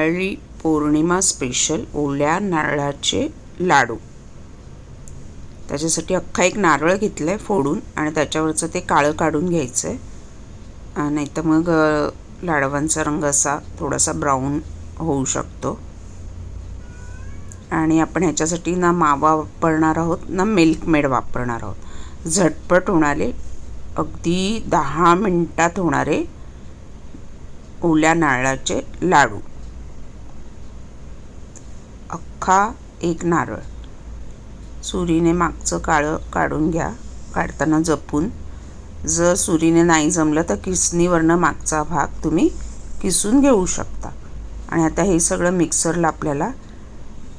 Narali Purnima special ओल्या नारळाचे लाडू. त्याच्यासाठी अख्खा एक नारळ घेतलं आहे फोडून आणि त्याच्यावरचं ते काळं काढून घ्यायचं आहे नाही तर मग लाडवांचा रंग असा थोडासा ब्राऊन होऊ शकतो. आणि आपण ह्याच्यासाठी ना मावा वापरणार आहोत ना मिल्क मेड वापरणार आहोत. झटपट होणारे अगदी दहा मिनटात होणारे ओल्या नारळाचे लाडू. अख्खा एक नारळ सुरीने मागचं काळं काढून घ्या काढताना जपून. जर सुरीने नाही जमलं तर किसणीवरनं मागचा भाग तुम्ही किसून घेऊ शकता. आणि आता हे सगळं मिक्सरला आपल्याला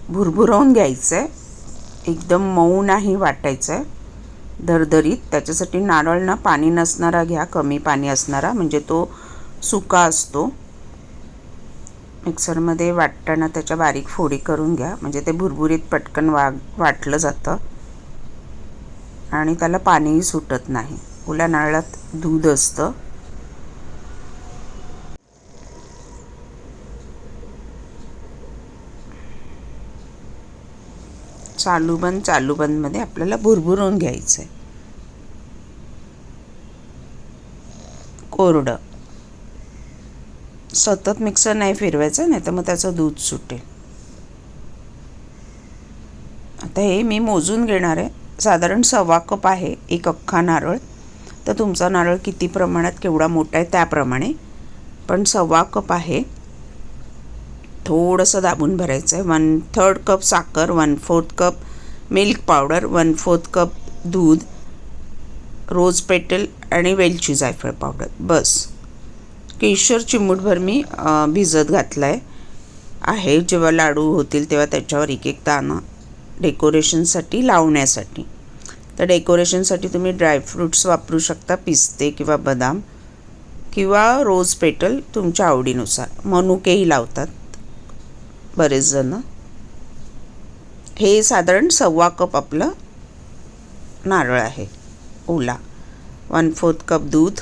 भुरभुरवून घ्यायचं आहे एकदम मऊ नाही वाटायचं आहे दरदरीत त्याच्यासाठी नारळ ना पाणी नसणारा घ्या कमी पाणी असणारा. म्हणजे तो सुका असतो. मिक्सरमध्ये वाटताना त्याच्या बारीक फोडी करून घ्या. म्हणजे ते भुरभुरीत पटकन वा वाटलं जातं. आणि त्याला पाणीही सुटत नाही. ओल्या नारळात दूध असतं. चालू बंद चालू बंदमध्ये आपल्याला भुरभुरून घ्यायचं आहे कोरडं. सतत मिक्सर नाही फिरवायचं नाही तर मग त्याचं दूध सुटेल. आता हे मी मोजून घेणार आहे. साधारण सव्वा कप आहे एक अख्खा नारळ. तर तुमचा नारळ किती प्रमाणात केवढा मोठा आहे त्याप्रमाणे. पण सव्वा कप आहे. थोडंसं दाबून भरायचं आहे. वन थर्ड कप साखर one fourth cup milk powder one fourth cup दूध रोज पेटल आणि वेलची जायफळ पावडर बस. केशर चिमूटभर मी भिजत घातला आहे आहे जेव्हा लाडू होतील तेव्हा त्याच्यावर एक एक दाणं डेकोरेशनसाठी लावण्यासाठी. तर डेकोरेशनसाठी तुम्ही ड्रायफ्रूट्स वापरू शकता पिस्ते किंवा बदाम किंवा रोज पेटल तुमच्या आवडीनुसार. मनुकेही लावतात बरेचजण हे साधारण सव्वा कप आपलं नारळ आहे ओला. वन फोर्थ कप दूध.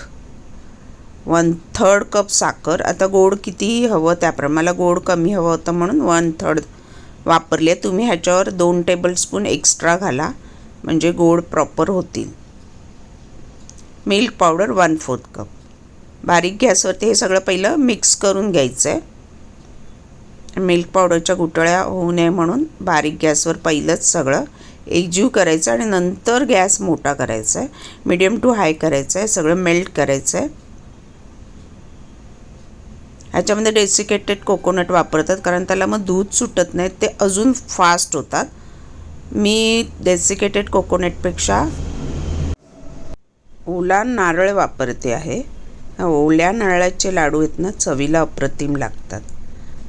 वन थर्ड कप साखर. आता गोड किती हवं त्याप्रमाणे. मला गोड कमी हवं होतं म्हणून वन थर्ड वापरले. तुम्ही ह्याच्यावर दोन टेबलस्पून एक्स्ट्रा घाला. म्हणजे गोड प्रॉपर होतील. Milk powder one fourth cup बारीक गॅसवरती हे सगळं पहिलं मिक्स करून घ्यायचं आहे मिल्क पावडरच्या गुटळ्या होऊ नये म्हणून बारीक गॅसवर पहिलंच सगळं एकजीव करायचं आणि नंतर गॅस मोठा करायचा आहे. मिडियम टू हाय करायचं आहे. सगळं मेल्ट करायचं आहे. ह्याच्यामध्ये डेसिकेटेड कोकोनट वापरतात कारण त्याला मग दूध सुटत नाही ते अजून फास्ट होतात. मी डेसिकेटेड कोकोनटपेक्षा ओला नारळ वापरते आहे. ओल्या नारळाचे लाडू आहेत ना चवीला अप्रतिम लागतात.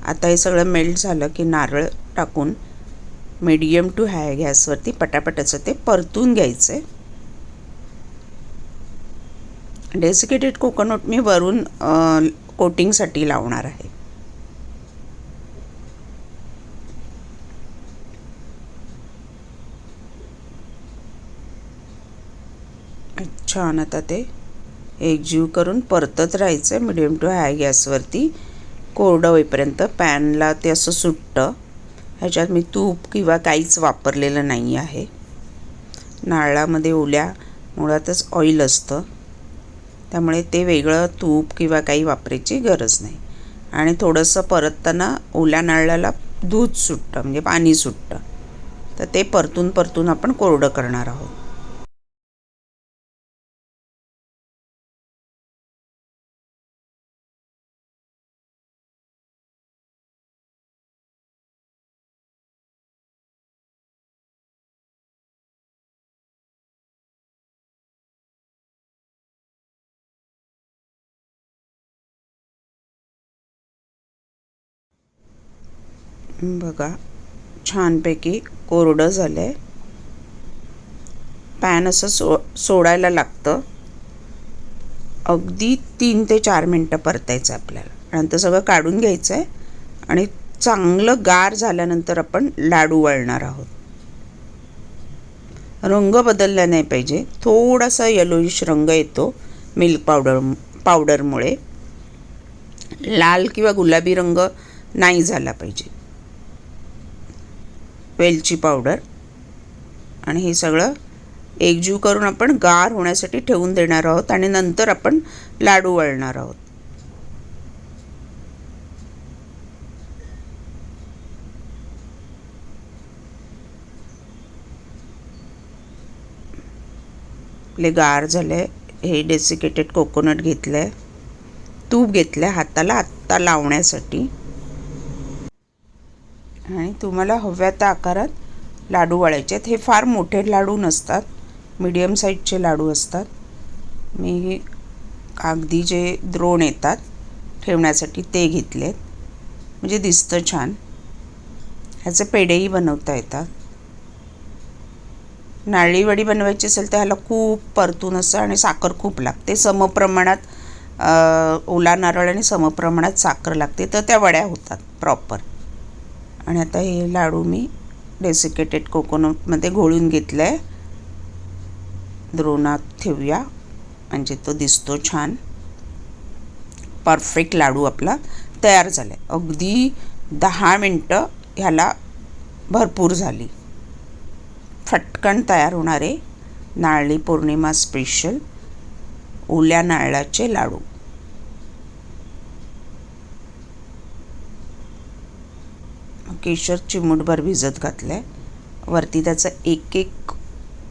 आता हे सगळं मेल्ट झालं की नारळ टाकून मीडियम टू हाय गॅसवरती पटापटाचं ते परतून घ्यायचं. आहे डेसिकेटेड कोकोनट मी वरून कोटिंगसाठी लावणार आहे. छान आता ते एकजीव करून परतत राहायचं आहे मिडियम टू हाय गॅसवरती कोरडं होईपर्यंत पॅनला ते असं सुटतं ह्याच्यात मी तूप किंवा काहीच वापरलेलं नाही आहे. नारळामध्ये ओल्या मुळातच ऑइल असतं. त्यामुळे ते वेगळं तूप किंवा काही वापरायची गरज नाही. आणि थोडंसं परतताना ओल्या नारळाला दूध सुटतं म्हणजे पाणी सुटतं. तर ते परतून परतून आपण कोरडं करणार आहोत. बघा छानपैकी कोरडं झालं आहे पॅन असं सो सोडायला लागतं. अगदी तीन ते चार मिनटं परतायचं आपल्याला. नंतर सगळं काढून घ्यायचं आहे आणि चांगलं गार झाल्यानंतर आपण लाडू वळणार आहोत. रंग बदलला नाही पाहिजे. थोडासा येलोइश रंग येतो मिल्क पावडर पावडरमुळे लाल किंवा गुलाबी रंग नाही झाला पाहिजे. वेलची पावडर. आणि हे सगळं एकजीव करून आपण गार होण्यासाठी ठेवून देणार आहोत आणि नंतर आपण लाडू वळणार आहोत. आपले गार झाले हे डेसिकेटेड कोकोनट घेतलं आहे तूप घेतलं आहे हाताला आत्ता लावण्यासाठी. आणि तुम्हाला हव्या त्या आकारात लाडू वळायचे आहेत हे फार मोठे लाडू नसतात. मीडियम साईजचे लाडू असतात. मी अगदी जे द्रोण येतात ठेवण्यासाठी ते घेतलेत. म्हणजे दिसतं छान. ह्याचे पेढेही बनवता येतात. नारळी वडी बनवायची असेल तर ह्याला खूप परतून असं आणि साखर खूप लागते. समप्रमाणात ओला नारळ आणि समप्रमाणात साखर लागते. तर त्या वड्या होतात प्रॉपर आणि आता हे लाडू मी डेसिकेटेड कोकोनटमध्ये घोळून घेतलं आहे द्रोणात ठेवूया. म्हणजे तो दिसतो छान. परफेक्ट लाडू आपला तयार झाला आहे अगदी दहा मिनटं ह्याला भरपूर झाली. फटकन तयार होणारे नारळी पौर्णिमा स्पेशल ओल्या नारळाचे लाडू. केशर चिमूटभर भिजत घातलं आहे वरती त्याचं एक एक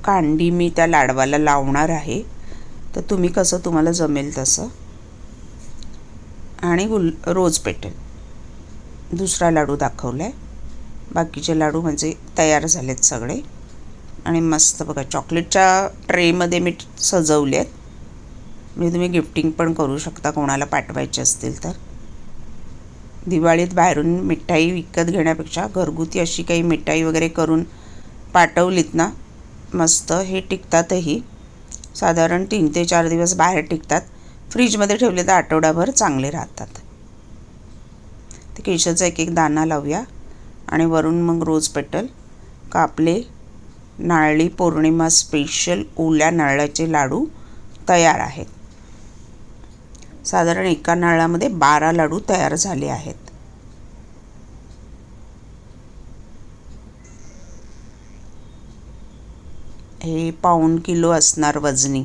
कांडी मी त्या लाडवाला लावणार आहे. तर तुम्ही कसं तुम्हाला जमेल तसं. आणि गुल रोज पेटेल. दुसरा लाडू दाखवला आहे बाकीचे लाडू म्हणजे तयार झालेत सगळे. आणि मस्त बघा चॉकलेटच्या ट्रेमध्ये मी सजवले आहेत म्हणजे तुम्ही गिफ्टिंग पण करू शकता कोणाला पाठवायचे असतील तर. दिवाळीत बाहेरून मिठाई विकत घेण्यापेक्षा घरगुती अशी काही मिठाई वगैरे करून पाठवलीत ना? मस्त. हे टिकतातही. साधारण तीन ते चार दिवस बाहेर टिकतात. फ्रीजमध्ये ठेवले तर आठवडाभर चांगले राहतात. ते केशरचा एक एक दाणा लावूया. आणि वरून मग रोज पेटल. कापले. नारळी पौर्णिमा स्पेशल ओल्या नारळाचे लाडू तयार आहेत. साधारण एका नळामध्ये बारा लाडू तयार झाले आहेत. हे पाऊण किलो असणार वजनी.